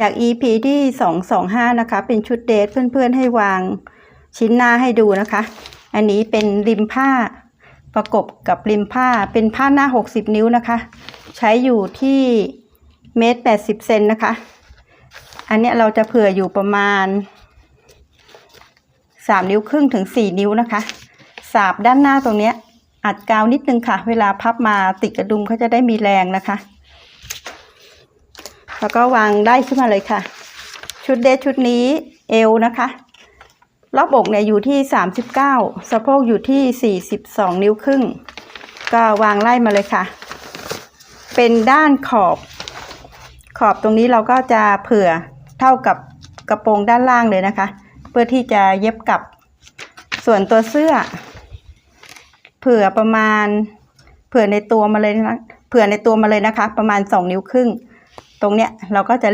จาก EP ที่ 225 นะคะ เป็นชุดเดทเพื่อนๆให้วางชิ้นหน้าให้ดูนะคะ อันนี้เป็นริมผ้าประกบกับริมผ้าเป็นผ้าหน้า 60 นิ้วนะคะ ใช้อยู่ที่เมตร 80 เซนนะคะ อันนี้เราจะเผื่ออยู่ประมาณ 3 นิ้วครึ่งถึง 4 นิ้วนะคะ สาบด้านหน้าตรงเนี้ยอัดกาวนิดนึงค่ะ เวลาพับมาติดกระดุมเขาจะได้มีแรงนะคะ แล้วก็วางได้ขึ้นมาเลยค่ะ ชุดเดทชุดนี้เอวนะคะ รอบอกเนี่ยอยู่ที่ 39 สะโพกอยู่ที่ 42 นิ้วครึ่ง ก็วางไล่มาเลยค่ะ เป็นด้านขอบ ขอบตรงนี้เราก็จะเผื่อเท่ากับกระโปรงด้านล่างเลยนะคะ เพื่อที่จะเย็บกับส่วนตัวเสื้อ เผื่อประมาณ เผื่อในตัวมาเลยนะเผื่อในตัวมาเลยนะคะ ประมาณ 2 นิ้วครึ่ง ตรงเนี้ยเราก็จะรีบ